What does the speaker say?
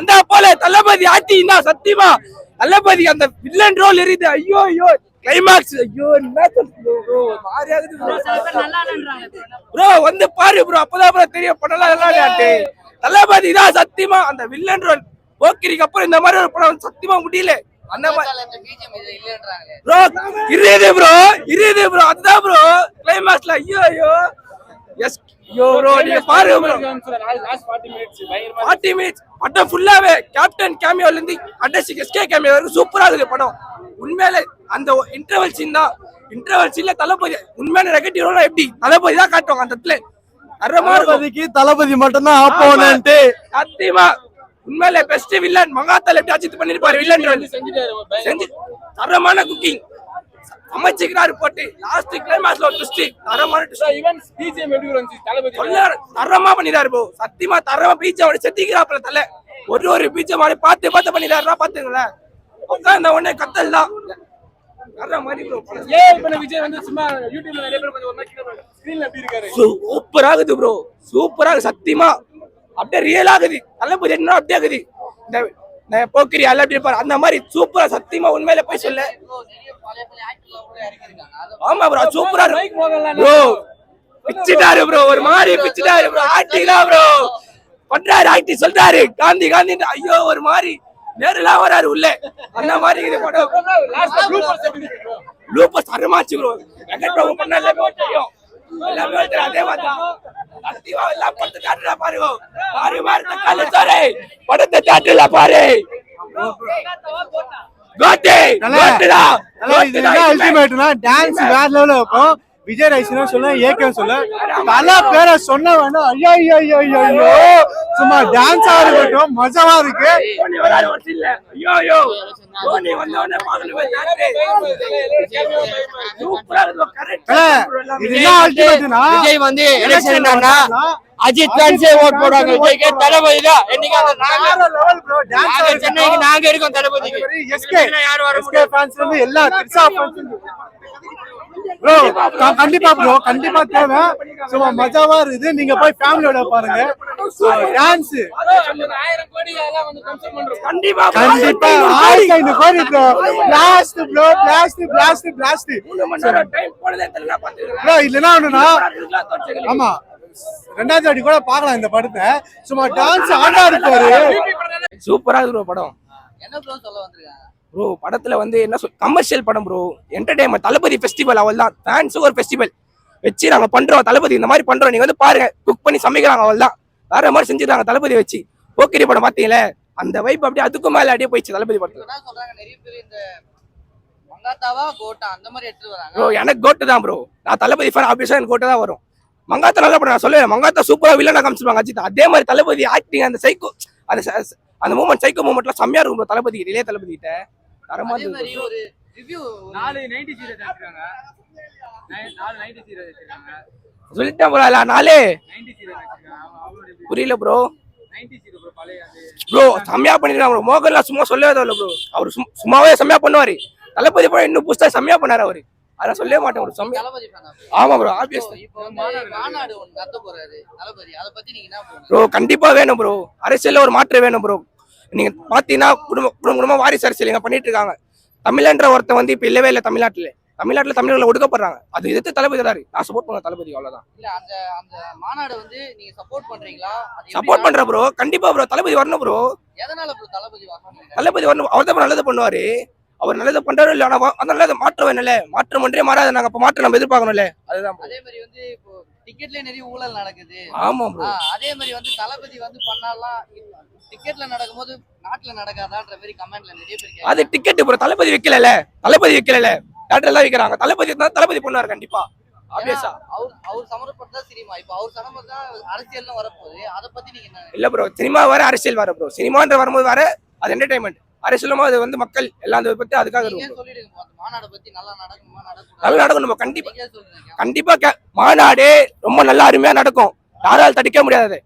அந்த போல தளபதி ஆட்டினா சத்தியமா? தளபதி அந்த வில்லன் ரோல் எரியுது. ஐயோ ஐயோ கிளைமாக்ஸ் ஐயோ என்ன. ப்ரோ வந்து பாரு ப்ரோ அப்பதான் ப்ரோ தெரியும். படம்லாம் நல்லா இல்லையாட்டு தளபதி தான் சத்தியமா அந்த வில்லன் ரோல் போக்கிரிக்கு அப்புறம் இந்த மாதிரி ஒரு படம் சத்தியமா முடியல. அந்த மாதிரி ப்ரோ இருது ப்ரோ இருது ப்ரோ அதுதான் ப்ரோ கிளைமாக்ஸ்ல ஐயோ ஐயோ. எஸ் ஃபார்ட்டி மினிட்ஸ் படம் ஃபுல்லாவே கேப்டன் கேமியோல இருந்து அட்ரஸ் எஸ்கே கேமியோ வரைக்கும் சூப்பரா இருக்குது படம். உண்மையிலே அந்த இன்டர்வல் சீன் தான். இன்டர்வல் சீன்ல தளபதி உண்மையான நெகட்டிவ் ரோல் எப்படி? தளபதி தான் காட்டுவாங்க அந்த இடத்துல. தளபதிக்கு தளபதி மட்டும்தான் ஆப்போனன்ட் சத்தியமா. உண்மையிலே பெஸ்ட் வில்லன் மங்காத்தால எப்படி அஜித் பண்ணிருப்பாரு? வில்லன் செஞ்சு தரமான குக்கிங் அமைச்சுக்கிறாரு போட்டு. லாஸ்ட் கிளைமாக்ஸ்ல ஒரு ட்விஸ்ட் தரமான twist. சொல்லாரு. தரமா பண்ணிடாரு ப்ரோ சத்தியமா தரமா பீச்சை அவனை செத்திக்கிறாப்புல தலை. ஒரு ஒரு பீச்சை மாதிரி பார்த்து பார்த்து பண்ணிடாருனா பாத்துங்களேன் உட்கார்ந்த உடனே கத்தல் தான் சூப்பர் ஆகுது ப்ரோ சூப்பரா சத்தியமா. அப்படியே ரியல் ஆகுது. தளபதி என்ன அப்படியே ஆகுது? இந்த போக்கிரி அல்ல அப்படி இருப்பாரு அந்த மாதிரி சூப்பரா சத்தியமா உண்மையில போய் சொல்ல. ஆமா ப்ரோ சூப்பரா ப்ரோ பிச்சிட்டாரு ப்ரோ ஒரு மாதிரி பிச்சிட்டாரு ப்ரோ ஆக்டிங் ப்ரோ பண்றாரு ஆக்டிங் சொல்றாரு. காந்தி காந்தி ஐயோ ஒரு மாதிரி நேரெல்லாம் வராரு உள்ள. அந்த மாதிரி இது படம். லூப்பஸ் அருமாச்சு ப்ரோ வெங்கட் பிரபு பண்ண எல்லாமே தெரியும். எல்லாமே அதே மாதிரி எல்லாம் படத்தை காட்டுறா பாருங்க. பாரு. பாரு தக்காளி சாரே படத்தை காட்டுல பாரு டான்ஸ் வேற லெவல்ல இருக்கும் விஜய் ரைஸ்னா சொல்ல ஏகேம் சொல்ல. பல பேரை சொன்ன வேண்டாம் ஐயோ ஐயோ ஐயோ ஐயோ ஐயோ சும்மா டான்ஸா இருக்கட்டும் மஜாவா இருக்கு தோனி வராரு ஒரு சீன்ல ஐயோ ஐயோ தோனி வந்த உடனே பாக்கணும் சூப்பரா கரெக்ட் விஜய் வந்து எலெக்ஷன் என்னன்னா அஜித் ஃபேன்ஸே ஓட் போடுவாங்க விஜய்க்கு தளபதி தான் என்னைக்காவது நாங்க சென்னைக்கு நாங்க இருக்கோம் தளபதிக்கு எஸ்கே யார் வர எஸ்கே ஃபேன்ஸ்ல இருந்து எல்லா திரிசா ஃபேன்ஸ் ப்ரோ கண்டிப்பா ப்ரோ கண்டிப்பா தேவை சும்மா மஜாவா இருக்குது நீங்க போய் ஃபேமிலியோட பாருங்க டான்ஸ் கண்டிப்பா கண்டிப்பா. ஆயிரத்தி ஐநூறு கோடி bro blast bro blast blast blast bro இல்லனா ஒண்ணுனா ஆமா. ரெண்டாவது வாட்டி கூட பார்க்கலாம் இந்த படத்தை. சும்மா டான்ஸ் ஆடா இருப்பாரு சூப்பரா இருக்கு bro படம். என்ன ப்ரோ சொல்ல வந்திருக்காங்க ப்ரோ படத்துல வந்து என்ன சொல் கமர்ஷியல் படம் ப்ரோ என்டர்டைன்மெண்ட் தளபதி ஃபெஸ்டிவல் அவள் தான். ஃபேன்ஸ் ஒரு ஃபெஸ்டிவல் வச்சு நாங்க பண்றோம் தளபதி இந்த மாதிரி பண்றோம். நீங்க வந்து பாருங்க குக் பண்ணி சமைக்கிறாங்க அவள் தான். வேற மாதிரி செஞ்சுட்டாங்க தளபதி வச்சு. போக்கிரி படம் பாத்தீங்களே அந்த வைப் அப்படியே அதுக்கும் மேல அப்படியே போயிடுச்சு தளபதி படத்துல என்ன சொல்றாங்க நிறைய பேர் இந்த மங்காத்தாவா கோட்டா அந்த மாதிரி எடுத்துட்டு வராங்க. ப்ரோ எனக்கு கோட்டு தான் ப்ரோ நான் தளபதி ஃபேன் ஆப்வியஸா எனக்கு கோட்டு தான் வரும். மங்காத்தா நல்லா படம் நான் சொல்லுவேன் மங்காத்தா சூப்பரா வில்லனா காமிச்சிருப்பாங்க அஜித். அதே மாதிரி தளபதி ஆக்டிங் அந்த சைக்கோ அந்த அந்த மூமெண்ட் சைக்கோ மூமெண்ட்லாம் செம்மையா இருக்கும் ப்ரோ தளபதி இளைய தளபதி கிட்ட தரமா ஒரு ரிவ்யூ நாலு நைன்டி சீரியஸ் சொல்லிட்டேன் ப்ரோ அவங்களோட புரியல ப்ரோ ப்ரோ செம்மையா பண்ணிருக்காங்க ப்ரோ மோகன்லாம் சும்மா சொல்லவே தேவையில்ல ப்ரோ அவர் சும்- சும்மாவே செம்மையா பண்ணுவாரு. தளபதி படம் இன்னும் புதுசா செம்மையா பண்ணாரு அவரு. அதெல்லாம் சொல்லவே மாட்டேன் ப்ரோ செம்மையா? ஆமா ப்ரோ ஆப்வியஸ் ப்ரோ கண்டிப்பா வேணும் ப்ரோ அரசியல்ல ஒரு மாற்றம் வேணும் ப்ரோ நீங்க பாத்தீங்கன்னா குடும்ப குடும்ப குடும்பமா வாரிசு அரசியல் இங்க பண்ணிட்டு இருக்காங்க. தமிழன்ற ஒருத்தன் வந்து இப்ப இல்லவே இல்லை தமிழ்நாட்டுல. தமிழ்நாட்டுல தமிழர்களை ஒடுக்கப்படுறாங்க. அது எதிர்த்து தளபதி தாரு நான் சப்போர்ட் பண்ண தளபதி அவ்வளவுதான். இல்ல அந்த அந்த மாநாடு வந்து நீங்க சப்போர்ட் பண்றீங்களா? எப்படி சப்போர்ட் பண்ற ப்ரோ கண்டிப்பா ப்ரோ தளபதி வரணும் ப்ரோ எதனால ப்ரோ தளபதி வரணும் தளபதி வரணும். அவர் தான் நல்லது பண்ணுவாரு. அவர் நல்லது பண்றாரு இல்ல ஆனா வ- அந்த நல்லது மாற்றம் வேணும்ல மாற்றம் ஒன்றே மாறாது. நாங்க அப்ப மாற்றம் நம்ம எதிர்பார்க்கணும்ல அதுதான். அதே மாதிரி வந்து இப்போ டிக்கெட்ல நிறைய ஊழல் நடக்குது. ஆமா ப்ரோ அதே மாதிரி வந்து தளபதி வந்து பண்ணாலாம் டிக்கெட்ல நடக்கும்போது நாட்டுல நடக்காதான்ற மாதிரி கமெண்ட்ல நிறைய பேர். அது டிக்கெட் ப்ரோ தளபதி வைக்கல தளபதி வைக்கல தேட்டர் எல்லாம் வைக்கிறாங்க. தளபதி இருந்தா தளபதி பண்ணுவாரு கண்டிப்பா. ஆப்வியஸா அவர் அவர் சமரப்பட்டதா சினிமா. இப்போ அவர் சமரப்பட்டா அரசியல்னு வரப்போகுது. அதை பத்தி நீங்க என்ன இல்ல ப்ரோ சினிமா வேற அரசியல் வேற ப்ரோ சினிமான்ற வரும்போது வேற அது என்டர்டைன்மெண்ட் அரசியலும் அது வந்து மக்கள் எல்லாம் பத்தி அதுக்காக நல்லா நடக்குமா நம்ம கண்டிப்பா. கண்டிப்பா மாநாடு ரொம்ப நல்லா அருமையா நடக்கும். யாராலும் தடுக்க முடியாது.